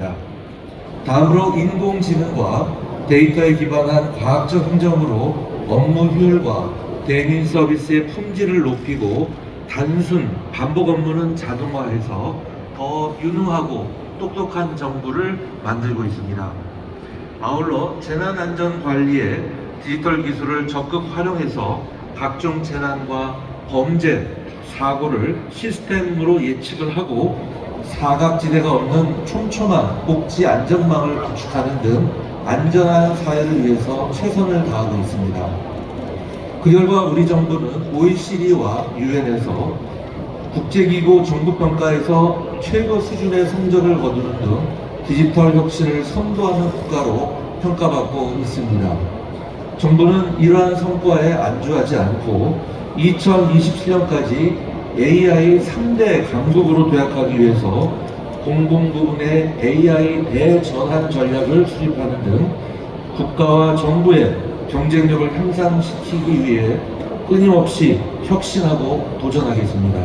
있습니다. 다음으로 인공지능과 데이터에 기반한 과학적 행정으로 업무 효율과 대민 서비스의 품질을 높이고 단순 반복 업무는 자동화해서 더 유능하고 똑똑한 정부를 만들고 있습니다. 아울러 재난안전 관리에 디지털 기술을 적극 활용해서 각종 재난과 범죄, 사고를 시스템으로 예측을 하고 사각지대가 없는 촘촘한 복지 안전망을 구축하는 등 안전한 사회를 위해서 최선을 다하고 있습니다. 그 결과 우리 정부는 OECD와 유엔에서 국제기구 정부평가에서 최고 수준의 성적을 거두는 등 디지털 혁신을 선도하는 국가로 평가받고 있습니다. 정부는 이러한 성과에 안주하지 않고 2027년까지 AI 3대 강국으로 도약하기 위해서 공공 부분의 AI 대전환 전략을 수립하는 등 국가와 정부의 경쟁력을 향상시키기 위해 끊임없이 혁신하고 도전하겠습니다.